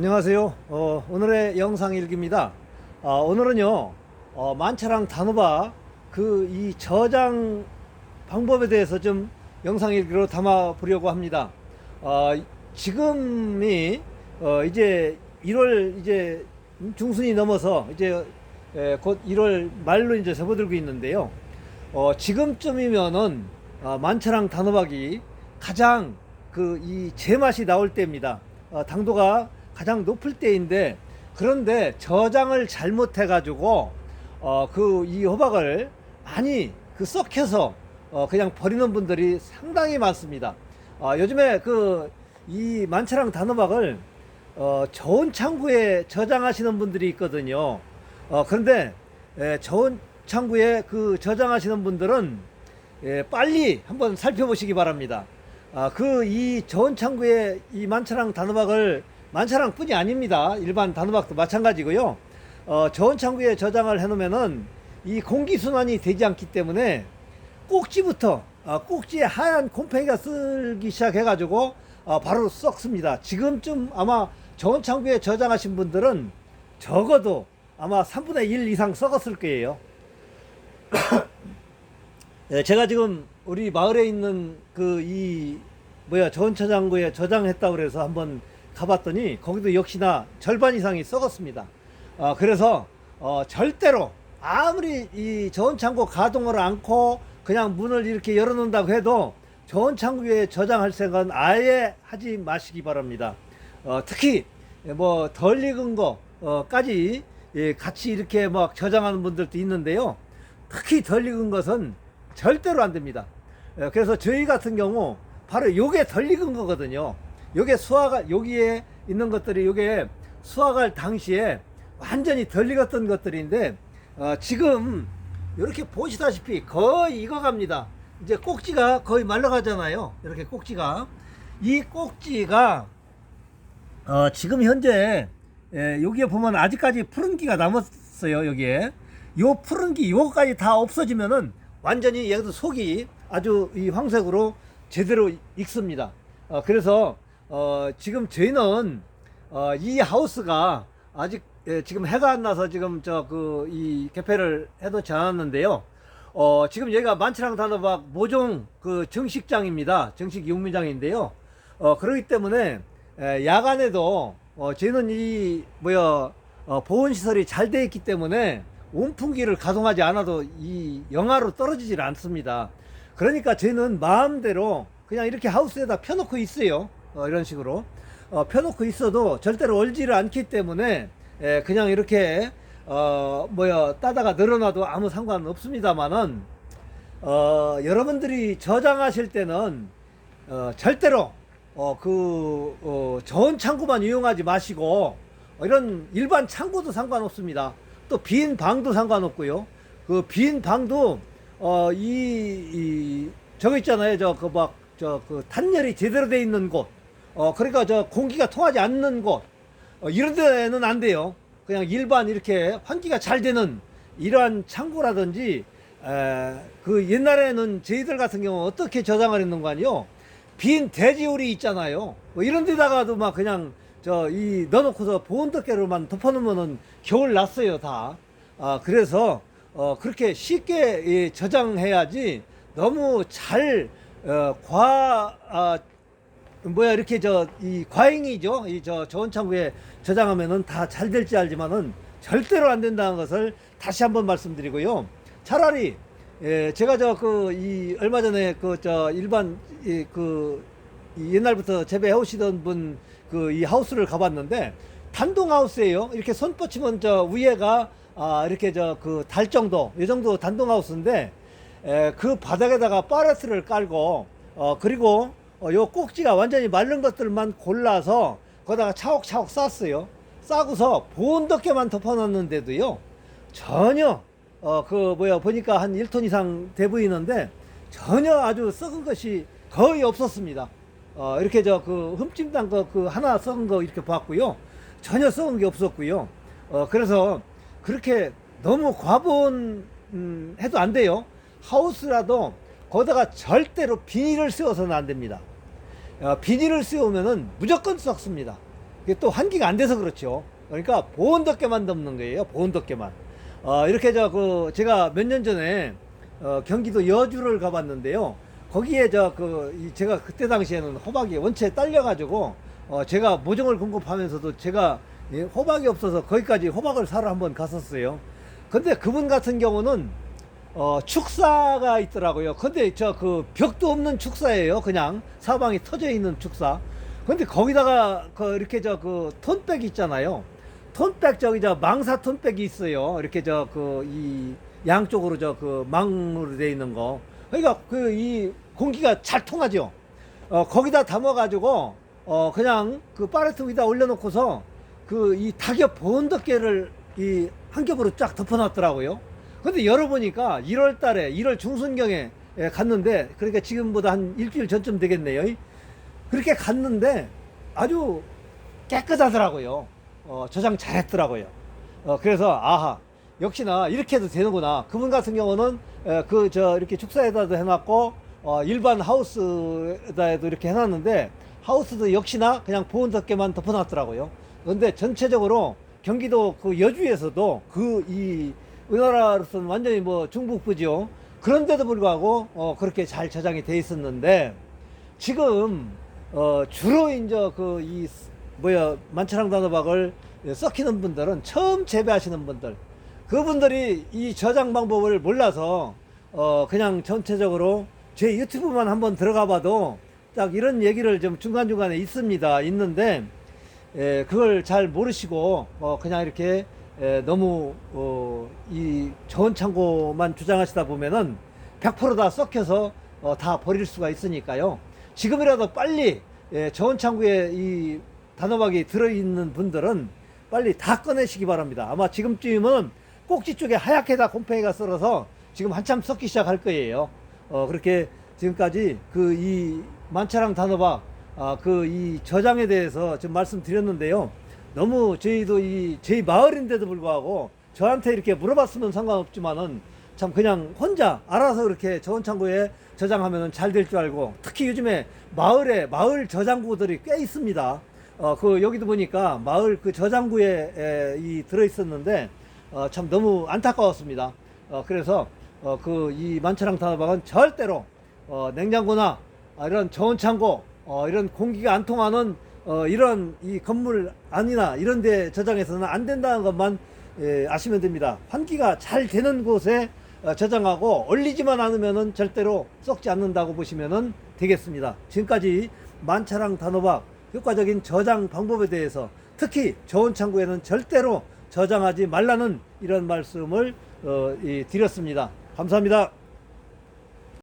안녕하세요. 어, 오늘의 영상 일기입니다. 어, 오늘은요, 어, 만차랑 단호박 그이 저장 방법에 대해서 좀 영상 일기로 담아 보려고 합니다. 어, 지금이 어, 이제 1월 이제 중순이 넘어서 이제 에, 곧 1월 말로 이제 접어들고 있는데요. 어, 지금쯤이면은 어, 만차랑 단호박이 가장 그 이 제맛이 나올 때입니다. 어, 당도가 가장 높을 때인데 그런데 저장을 잘못해 가지고 어, 그 이 호박을 많이 그 썩혀서 어, 그냥 버리는 분들이 상당히 많습니다. 어, 요즘에 그 이 만차랑 단호박을 어, 저온 창구에 저장하시는 분들이 있거든요. 어, 그런데 에, 저온 창구에 그 저장하시는 분들은 예, 빨리 한번 살펴보시기 바랍니다. 아, 그 이 저온 창구에 이 만차랑 단호박을 만차랑뿐이 아닙니다. 일반 단호박도 마찬가지고요. 어, 저온 창구에 저장을 해놓으면은 이 공기 순환이 되지 않기 때문에 꼭지부터 아, 꼭지에 하얀 곰팡이가 쓸기 시작해가지고 아, 바로 썩습니다. 지금쯤 아마 저온 창구에 저장하신 분들은 적어도 아마 3분의 1 이상 썩었을 거예요. 예, 제가 지금 우리 마을에 있는 그 이 뭐야 저온저장고에 저장했다 그래서 한번 가봤더니 거기도 역시나 절반 이상이 썩었습니다. 아, 그래서 어, 절대로 아무리 이 저온창고 가동을 않고 그냥 문을 이렇게 열어놓는다고 해도 저온창고에 저장할 생각은 아예 하지 마시기 바랍니다. 어, 특히 뭐 덜 익은 거까지 예, 같이 이렇게 막 저장하는 분들도 있는데요. 특히 덜 익은 것은 절대로 안 됩니다. 예, 그래서 저희 같은 경우 바로 요게 덜 익은 거거든요. 요게 수확할 여기에 있는 것들이 요게 수확할 당시에 완전히 덜 익었던 것들인데 어, 지금 이렇게 보시다시피 거의 익어갑니다. 이제 꼭지가 거의 말라가잖아요. 이렇게 꼭지가 이 꼭지가 어, 지금 현재 예, 여기에 보면 아직까지 푸른기가 남았어요. 여기에 요 푸른기 요거까지 다 없어지면은 완전히 얘도 속이 아주 이 황색으로 제대로 익습니다. 어, 그래서 어, 지금 저희는 어, 이 하우스가 아직 예, 지금 해가 안 나서 지금 저 그 이 개폐를 해놓지 않았는데요. 어, 지금 여기가 만치랑 단호박 모종 그 정식장입니다. 정식 용미장인데요. 어, 그렇기 때문에 에, 야간에도 어, 저희는 이 뭐야 어, 보온 시설이 잘 돼 있기 때문에 온풍기를 가동하지 않아도 이 영하로 떨어지질 않습니다. 그러니까 저희는 마음대로 그냥 이렇게 하우스에다 펴놓고 있어요. 어, 이런 식으로 어, 펴놓고 있어도 절대로 얼지를 않기 때문에 에, 그냥 이렇게 어, 뭐야 따다가 늘어나도 아무 상관 없습니다만은 어, 여러분들이 저장하실 때는 어, 절대로 어, 그 어, 저온 창구만 이용하지 마시고 어, 이런 일반 창구도 상관없습니다. 또 빈 방도 상관없고요. 그 빈 방도 어, 이, 이 저거 있잖아요. 저 그 막 저그 단열이 제대로 돼 있는 곳. 어, 그러니까 저 공기가 통하지 않는 곳. 어, 이런 데는 안 돼요. 그냥 일반 이렇게 환기가 잘 되는 이러한 창고라든지 에, 그 옛날에는 저희들 같은 경우 어떻게 저장을 했는 거 아니요? 빈 돼지우리 있잖아요. 뭐 이런 데다가도 막 그냥 저 이 넣어놓고서 보온 덮개로만 덮어놓으면은 겨울 났어요 다. 아 그래서 어 그렇게 쉽게 이 저장해야지 너무 잘 어 과 아, 뭐야 이렇게 저 이 과잉이죠? 이 저 저온 창구에 저장하면은 다 잘 될지 알지만은 절대로 안 된다는 것을 다시 한번 말씀드리고요. 차라리 예 제가 저 그 이 얼마 전에 그 저 일반 이그 옛날부터 재배해 오시던 분 그 이 하우스를 가봤는데 단동 하우스예요. 이렇게 손 뻗치면 저 위에가 아 이렇게 저 그 달 정도 이 정도 단동 하우스인데 에, 그 바닥에다가 파레트를 깔고 어 그리고 어, 요 꼭지가 완전히 마른 것들만 골라서 거기다가 차곡차곡 쌌어요. 싸고서 보온 덮개만 덮어놨는데도요 전혀 어 그 뭐야 보니까 한 1톤 이상 돼 보이는데 전혀 아주 썩은 것이 거의 없었습니다. 어 이렇게 저 그 흠집난 거 그 하나 썩은 거 이렇게 봤고요 전혀 썩은 게 없었고요. 어 그래서 그렇게 너무 과본 음, 해도 안 돼요. 하우스라도 거기다가 절대로 비닐을 씌워서는 안 됩니다. 어, 비닐을 씌우면은 무조건 썩습니다. 그게 또 환기가 안 돼서 그렇죠. 그러니까 보온 덮개만 덮는 거예요. 보온 덮개만. 어, 이렇게 저 그 제가 몇 년 전에 어, 경기도 여주를 가봤는데요. 거기에 저 그 제가 그때 당시에는 호박이 원체 딸려가지고 어, 제가 모종을 공급하면서도 제가 예, 호박이 없어서 거기까지 호박을 사러 한번 갔었어요. 근데 그분 같은 경우는 어, 축사가 있더라고요. 근데 저 그 벽도 없는 축사예요. 그냥 사방이 터져 있는 축사. 근데 거기다가 그 이렇게 저 그 톤백 있잖아요. 톤백 저기 저 망사 톤백이 있어요. 이렇게 저 그 이 양쪽으로 저 그 망으로 돼 있는 거. 그러니까 그 이 공기가 잘 통하죠. 어 거기다 담아 가지고 어 그냥 그 파레트 위에다 올려놓고서 그이 닭엽 보온덮개를 이 한 겹으로 쫙 덮어놨더라고요. 근데 열어보니까 1월 달에 1월 중순경에 예, 갔는데 그러니까 지금보다 한 일주일 전쯤 되겠네요. 그렇게 갔는데 아주 깨끗하더라고요. 어, 저장 잘했더라고요. 어, 그래서 아하 역시나 이렇게 해도 되는구나. 그분 같은 경우는 그 저 이렇게 축사에다도 해놨고 어, 일반 하우스에다도 이렇게 해놨는데 하우스도 역시나 그냥 보온 덮개만 덮어놨더라고요. 그런데 전체적으로 경기도 그 여주에서도 그이 우리나라로서는 완전히 뭐 중북부죠. 그런데도 불구하고 어, 그렇게 잘 저장이 돼 있었는데 지금 어 주로 이제 그 이 뭐야 만차랑 단호박을 썩히는 분들은 처음 재배하시는 분들 그분들이 이 저장 방법을 몰라서 어 그냥 전체적으로 제 유튜브만 한번 들어가 봐도 딱 이런 얘기를 좀 중간중간에 있습니다 있는데 에, 그걸 잘 모르시고 어 그냥 이렇게 에, 너무 어, 이 좋은 창고만 주장하시다 보면은 100%다 썩혀서 어, 다 버릴 수가 있으니까요. 지금이라도 빨리 예, 저온 창구에 이 단호박이 들어있는 분들은 빨리 다 꺼내시기 바랍니다. 아마 지금쯤은 꼭지 쪽에 하얗게 다 곰팡이가 썰어서 지금 한참 썩기 시작할 거예요. 어, 그렇게 지금까지 그 이 만차랑 단호박 아, 그 이 저장에 대해서 좀 말씀드렸는데요. 너무 저희도 이 저희 마을인데도 불구하고 저한테 이렇게 물어봤으면 상관없지만은 참 그냥 혼자 알아서 그렇게 저온 창고에 저장하면 잘 될 줄 알고 특히 요즘에 마을에 마을 저장고들이 꽤 있습니다. 어 그 여기도 보니까 마을 그 저장고에 에, 이 들어 있었는데 어, 참 너무 안타까웠습니다. 어 그래서 어 그 이 만차랑 단호박은 절대로 어 냉장고나 아, 이런 저온 창고 어 이런 공기가 안 통하는 어 이런 이 건물 안이나 이런 데 저장해서는 안 된다는 것만 예, 아시면 됩니다. 환기가 잘 되는 곳에 어, 저장하고 얼리지만 않으면은 절대로 썩지 않는다고 보시면은 되겠습니다. 지금까지 만차랑 단호박 효과적인 저장 방법에 대해서 특히 저온 창고에는 절대로 저장하지 말라는 이런 말씀을 어, 이, 드렸습니다. 감사합니다.